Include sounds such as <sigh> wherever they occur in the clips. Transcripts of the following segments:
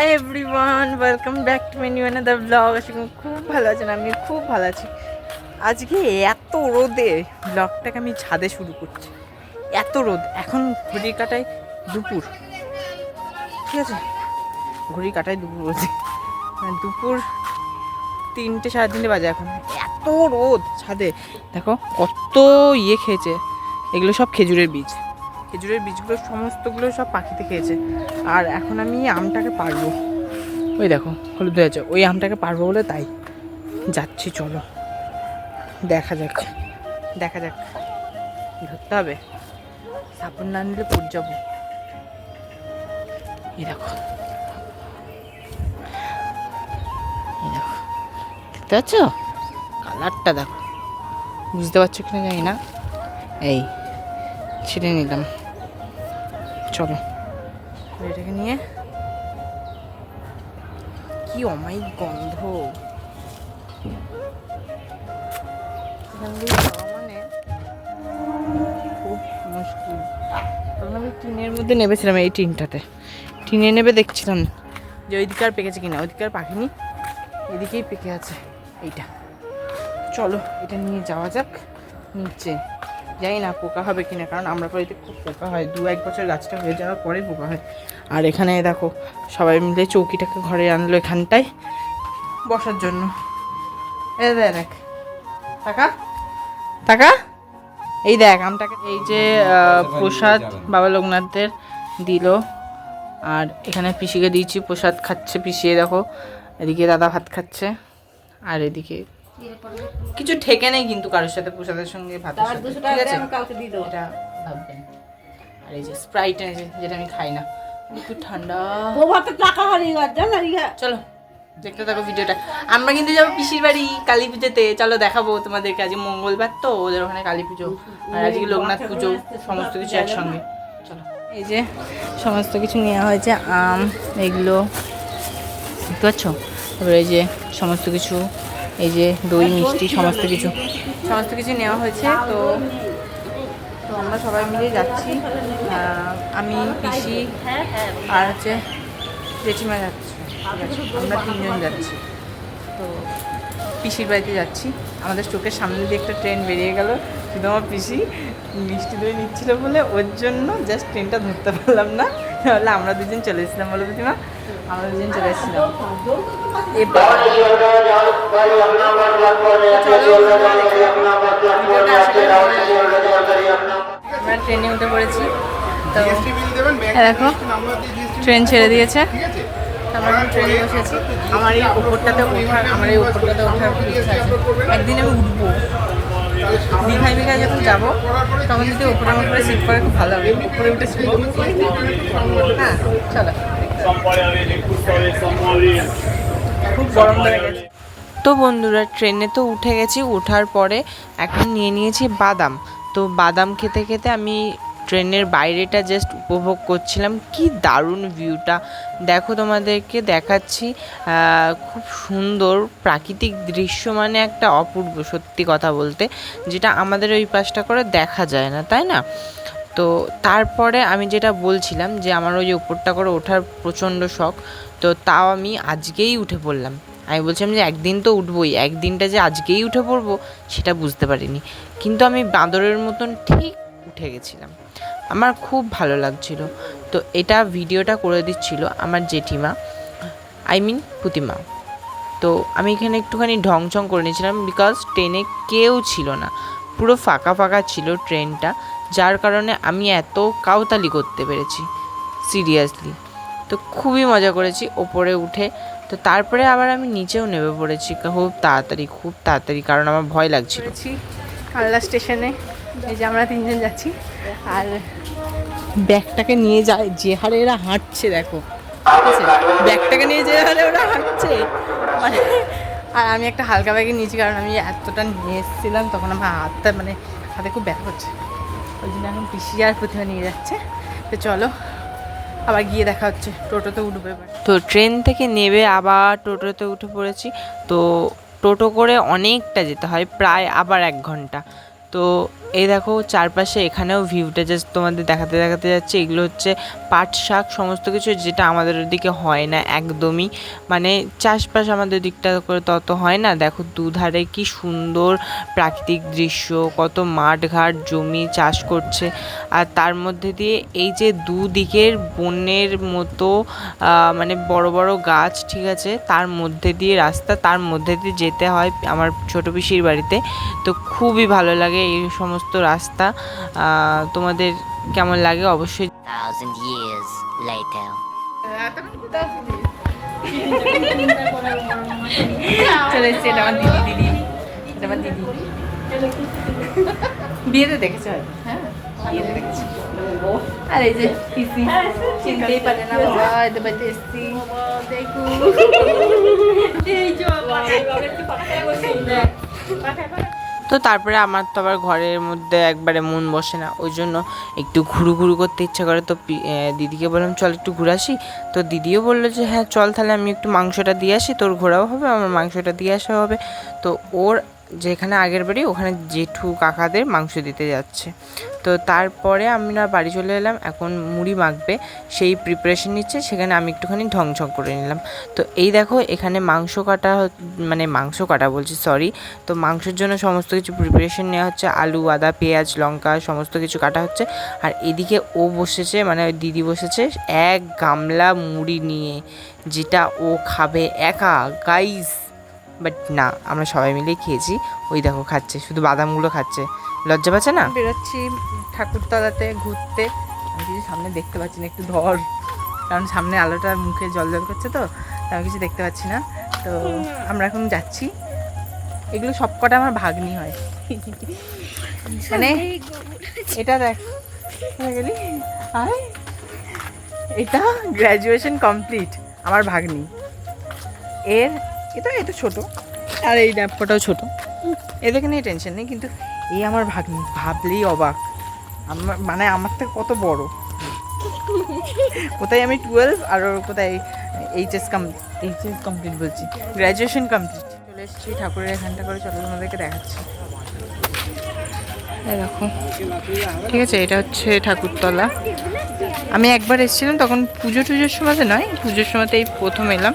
Hi everyone welcome back to many the blog আশা করি খুব ভালো আছেন আমি খুব ভালো আছি। আজকে এত রোদে ব্লগটাকে আমি ছাদে শুরু করছি। এত রোদ। এখন ঘড়ি কাটায় দুপুর। ঠিক আছে? ঘড়ি কাটায় দুপুর বলছি। মানে দুপুর তিনটে, সাড়ে তিনটে বাজে এখন। এত রোদ ছাদে। দেখো, কত ইয়ে খেয়েছে। এগুলো সব খেজুরের বীজ। খেজুরের বীজগুলো সমস্তগুলো সব পাখিতে খেয়েছে। আর এখন আমি আমটাকে পারব। ওই দেখো, হলুদ হয়েছে ওই আমটাকে পারব বলে তাই। যাচ্ছি, চলো। দেখা যাক। দেখা যাক। ধরতে হবে? সাপোর্ট না নিলে পড়ে যাব। এই দেখো। এই দেখো। দেখতে পাচ্ছ? কালারটা দেখো। বুঝতে পারছ কিনা জানি না। এই, ছিঁড়ে নিলাম। চলো। এটাকে নিয়ে। কি অমায়িক গন্ধ। মানে খুব মুশকিল। তখন আমি টিনের মধ্যে নেবেছিলাম এই টিনটাতে। টিনে নেবে দেখছিলাম যে ওইদিকে আর পেকেছে কিনা ওইদিকে আর পাখিনি এদিকেই পেকে আছে, এইটা। চলো, এটা নিয়ে যাওয়া যাক, নিচে। জানি না পোকা হবে কিনা, কারণ আমরা বাড়িতে খুব পোকা হয়। দু এক বছর গাছটা হয়ে যাওয়ার পরে পোকা হয়। আর এখানে দেখো, সবাই মিলে চৌকিটাকে ঘরে আনলো এখানটায় বসার জন্য। এ দেখ দেখ। টাকা টাকা এই দেখ, আমটাকে এই যে প্রসাদ বাবা লোকনাথদের দিল। আর এখানে পিসিকে দিয়েছি, প্রসাদ খাচ্ছে পিসিয়ে, দেখো। এদিকে দাদা ভাত খাচ্ছে, আর এদিকে কিছু ঠেকে নেই কিন্তু কারোর সাথে প্রসাদের সঙ্গে ভাতের সাথে। ঠিক আছে? এটা ভাববেন আর এই যে স্প্রাইট এনেছে যেটা আমি খাই না। একটু ঠান্ডা। ও ভাতে টাকা হারিয়ে গেছে চলো দেখতে থাকো ভিডিওটা। আমরা কিন্তু যাব পিসির বাড়ি কালী পুজোতে। চলো দেখাবো তোমাদেরকে। আজ মঙ্গলবার তো ওদের ওখানে কালী পুজো। আর আজকে লোকনাথ পুজো সমস্ত কিছু একসঙ্গে। চলো এই যে সমস্ত কিছু নেওয়া হয়েছে। আম এগুলো দেখতে পাচ্ছ? তারপরে এই যে সমস্ত কিছু এই যে দই, মিষ্টি, সমস্ত কিছু। সমস্ত কিছু নেওয়া হয়েছে, তো তো আমরা সবাই মিলে যাচ্ছি। আমি, পিসি আর হচ্ছে জেঠিমা যাচ্ছি। আমরা তিনজন যাচ্ছি। তো পিসির বাড়িতে যাচ্ছি। আমাদের চোখের সামনে দিয়ে একটা ট্রেন বেরিয়ে গেল। শুধু আমার পিসি মিষ্টি দই নিচ্ছিল বলে ওর জন্য জাস্ট ট্রেনটা ধরতে পারলাম না। তাহলে আমরা দুজন চলে এসেছিলাম বলো প্রতিমা আমরা দুজন চলে এসেছিলাম। এবার আমরা ট্রেনে উঠে পড়েছি। তো দেখো ট্রেন ছেড়ে দিয়েছে। তারপর আমি ট্রেনে বসেছি আমার এই ওপরটাতে ওঠার আমার এই ওপরটাতে ওঠার খুব ইচ্ছা আছে। একদিন আমি উঠবো। দীঘায় দীঘায় যখন যাব, তখন যদি ওপরে আমার করে সিট করে খুব ভালো হবে। উপরে উঠে সিট হ্যাঁ চলো। খুব গরম ধরে গেছে। তো বন্ধুরা, ট্রেনে তো উঠে গেছি ওঠার পরে এখন নিয়ে নিয়েছি বাদাম। তো বাদাম খেতে খেতে আমি ট্রেনের বাইরেটা জাস্ট উপভোগ করছিলাম। কি দারুণ ভিউটা দেখো তোমাদেরকে দেখাচ্ছি খুব সুন্দর প্রাকৃতিক দৃশ্য মানে একটা অপূর্ব, সত্যি কথা বলতে, যেটা আমাদের ওই পাশটা করে দেখা যায় না, তাই না? তো তারপরে আমি যেটা বলছিলাম যে আমার ওই উপরটা করে ওঠার প্রচণ্ড শখ, তো তাও আমি আজকেই উঠে পড়লাম। আমি বলছিলাম যে একদিন তো উঠবই, একদিনটা যে আজকেই উঠে পড়ব, সেটা বুঝতে পারিনি। কিন্তু আমি বাঁদরের মতন ঠিক উঠে গেছিলাম। আমার খুব ভালো লাগছিল। তো এটা ভিডিওটা করে দিচ্ছিল আমার জেঠিমা আই মিন পুতিমা। তো আমি এখানে একটুখানি ঢংচং করে নিয়েছিলাম বিকজ ট্রেনে কেউ ছিল না। পুরো ফাঁকা ফাঁকা ছিল ট্রেনটা যার কারণে আমি এত কাউতালি করতে পেরেছি সিরিয়াসলি তো খুবই মজা করেছি ওপরে উঠে। তো তারপরে আবার আমি নিচেও নেমে পড়েছি। খুব তাড়াতাড়ি খুব তাড়াতাড়ি, কারণ আমার ভয় লাগছিল। কালনা স্টেশনে। এই যে আমরা তিনজন যাচ্ছি। আর ব্যাগটাকে নিয়ে যায় যে হারে এরা হাঁটছে দেখো। ঠিক আছে? ব্যাগটাকে নিয়ে যে হারে ওরা হাঁটছে। মানে আর আমি একটা হালকা ব্যাগে নিয়েছি কারণ আমি এতটা নিয়ে এসেছিলাম তখন আমার হাতটা মানে হাতে খুব ব্যথা হচ্ছে। ওই জন্য এখন পিসি আর প্রতিমা নিয়ে যাচ্ছে। তো চলো আবার গিয়ে দেখা হচ্ছে। টোটোতে উঠবে তো ট্রেন থেকে নেবে আবার টোটোতে উঠে পড়েছি। তো টোটো করে অনেকটা যেতে হয় প্রায় আবার এক ঘণ্টা। তো এই দেখো চারপাশে এখানেও ভিউটা জাস্ট তোমাদের দেখাতে দেখাতে যাচ্ছে। এগুলো হচ্ছে পাট শাক, সমস্ত কিছু যেটা আমাদের ওদিকে হয় না একদমই। মানে চাষবাস আমাদের দিকটা করে তত হয় না। দেখো দুধারে কি সুন্দর প্রাকৃতিক দৃশ্য, কত মাঠ ঘাট জমি চাষ করছে। আর তার মধ্যে দিয়ে এই যে দুদিকের বনের মতো মানে বড় বড় গাছ, ঠিক আছে? তার মধ্যে দিয়ে রাস্তা, তার মধ্যে দিয়ে যেতে হয় আমার ছোট পিসির বাড়িতে। তো খুবই ভালো লাগে এই সমস্ত রাস্তা তোমাদের কেমন লাগে অবশ্যই thousand years later. চলে এসছে এটা আমার দিদি দিদি। এটা আমার দিদি। বিয়েতে দেখেছে? হ্যাঁ বিয়েতে দেখেছে। আর এই যে পিসি চিনতেই পারে না বাবা এদের বাড়িতে এসছি। তো তারপরে আমার তো আবার ঘরের মধ্যে একবারে মন বসে না, ওই জন্য একটু ঘুরু ঘুরু করতে ইচ্ছা করে। তো দিদিকে বললাম, চল একটু ঘুরে আসি। তো দিদিও বলল যে হ্যাঁ চল তাহলে আমি একটু মাংসটা দিয়ে আসি, তোর ঘোরাও হবে, আমার মাংসটা দিয়ে আসা হবে। তো ওর যেখানে আগের বাড়ি, ওখানে জেঠু কাকাদের মাংস দিতে যাচ্ছে। তো তারপরে আমরা বাড়ি চলে এলাম, এখন মুড়ি মাখবে, সেই প্রিপারেশন নিচ্ছে, সেখানে আমি একটুখানি ঢংঝং করে নিলাম। তো এই দেখো, এখানে মাংস কাটা মানে মাংস কাটা বলছি সরি তো মাংসের জন্য সমস্ত কিছু প্রিপারেশন নেওয়া হচ্ছে, আলু, আদা, পেঁয়াজ, লঙ্কা, সমস্ত কিছু কাটা হচ্ছে। আর এদিকে ও বসেছে মানে দিদি বসেছে, এক গামলা মুড়ি নিয়ে, যেটা ও খাবে একা। গাইস বাট না, আমরা সবাই মিলে খেয়েছি। ওই দেখো খাচ্ছে, শুধু বাদামগুলো খাচ্ছে। লজ্জা পাচ্ছে না? বেরোচ্ছি ঠাকুরতলাতে ঘুরতে। আমি কিছু সামনে দেখতে পাচ্ছি না, একটু ধর। কারণ সামনে আলোটা মুখে জল জল করছে তো আমি কিছু দেখতে পাচ্ছি না। তো আমরা এখন যাচ্ছি। এগুলো সব কটা আমার ভাগ্নি হয়। মানে এটা দেখ গেলি? এটা গ্র্যাজুয়েশন কমপ্লিট আমার ভাগ্নি। এর এটা এটা ছোট। আর এই ন্যাপকোটাও ছোট। এদেরকে নিয়ে টেনশন নেই, কিন্তু এই আমার ভাগ্নি, ভাবলেই অবাক। আমার মানে আমার থেকে কত বড়? কোথায় আমি টুয়েলভ আর কোথায় এইচএস কম এইচএস কমপ্লিট বলছি গ্র্যাজুয়েশন কমপ্লিট চলে এসেছি ঠাকুরের এখানটা করে, চলো তোমাদেরকে দেখাচ্ছি। দেখো। ঠিক আছে, এটা হচ্ছে ঠাকুরতলা। আমি একবার এসেছিলাম, তখন পুজো টুজোর সময়তে নয়, পুজোর সময়তে এই প্রথম এলাম।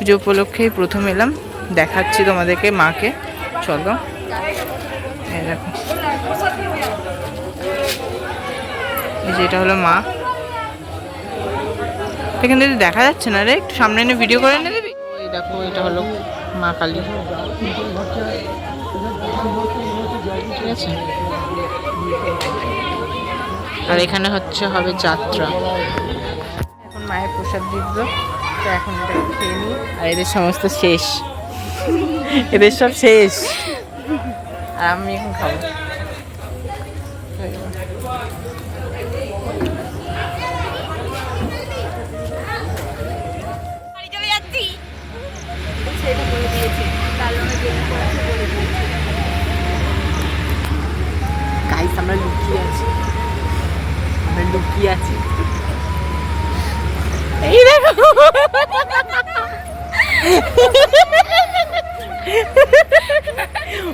পুজো উপলক্ষেই প্রথম এলাম। দেখাচ্ছি তোমাদেরকে মাকে। চলো। এই দেখো। এই যে এটা হলো মা। এখান থেকে দেখা যাচ্ছে না রে? একটু সামনে এনে ভিডিও করে এনে দিবি? এই দেখো এটা হলো মা কালী। ঠিক আছে? আর এখানে হচ্ছে হবে যাত্রা। এখন মায়ের প্রসাদ দিব। তো এখন এটা খেয়ে নিই। আর এদের সমস্ত শেষ। এদের সব শেষ। আর আমি এখন খাব।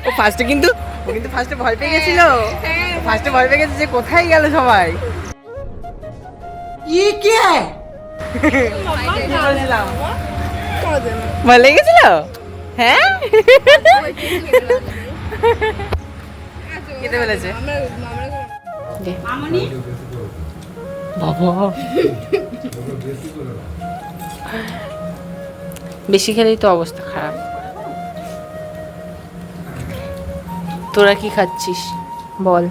ও ফার্স্টে কিন্তু ও কিন্তু ফার্স্টে ভয় পেয়ে গেছিল। ফার্স্টে ভয় পেয়ে গেছে যে কোথায় গেল সবাই? ই কে? ভয় লেগে গেছিল? হ্যাঁ? খেতে ফেলেছে বাবা। <laughs> বেশি খেলেই তো অবস্থা খারাপ। তোরা কি খাচ্ছিস? বল।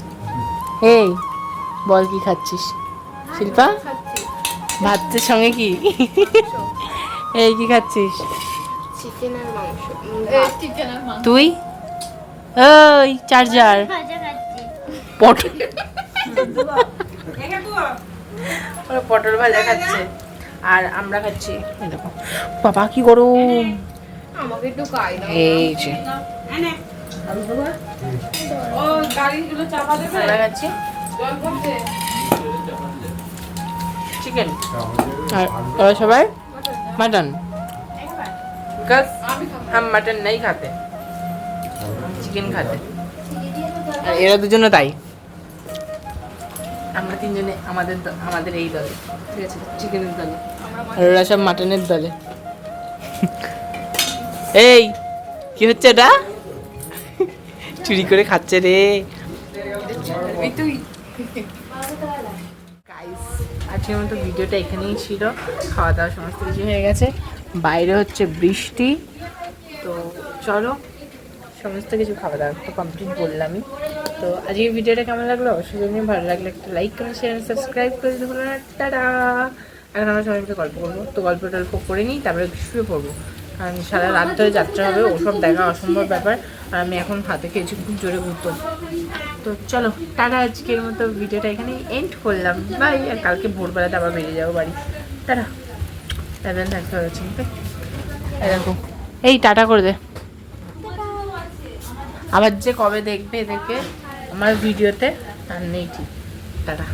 এই বল কি খাচ্ছিস? শিল্পা? ভাতের সঙ্গে কি? এই কি খাচ্ছিস? তুই? ওই চার্জার। পটল। <laughs> পটল ভাজা খাচ্ছে। আর আমরা খাচ্ছি দেখো। বাবা কি করো আমাকে একটু খাই দাও। এই যে। সবাই? মাটন মাটন নেই খাতে। চিকেন খাতে। এরা দুজনে তাই। আমরা তিনজনে আমাদের আমাদের এই দলে ঠিক আছে? চিকেনের দলে। আর ওরা সব মাটনের দলে। এই কি হচ্ছে এটা? চুরি করে খাচ্ছে রে। তুই আজকের মতো ভিডিওটা এখানেই ছিল। খাওয়া দাওয়া সমস্ত কিছু হয়ে গেছে। বাইরে হচ্ছে বৃষ্টি। তো চলো সমস্ত কিছু খাওয়া দাওয়া তো কমপ্লিট বললামই। তো আজকের ভিডিওটা কেমন লাগল? অবশ্যই জানিয়ে ভালো লাগলে একটা লাইক করে শেয়ার সাবস্ক্রাইব করে দিতে না। টাটা! এখন আমরা সবাই মিলে গল্প করব। তো গল্প টল্প করে নিই তারপরে শুয়ে পড়ব। কারণ সারা রাত ধরে যাত্রা হবে ওসব দেখা অসম্ভব ব্যাপার। আর আমি এখন হাতে খেয়েছি খুব জোরে ঘুরতো তো চলো টাটা আজকের মতো ভিডিওটা এখানে এন্ড করলাম। বাই আর কালকে ভোরবেলাতে আবার বেরিয়ে যাব বাড়ি। টাটা! সেভেন থাকতে এই দেখো এই টাটা করে দে। আবার যে কবে দেখবে এদেরকে আমার ভিডিওতে আর নেই টাটা।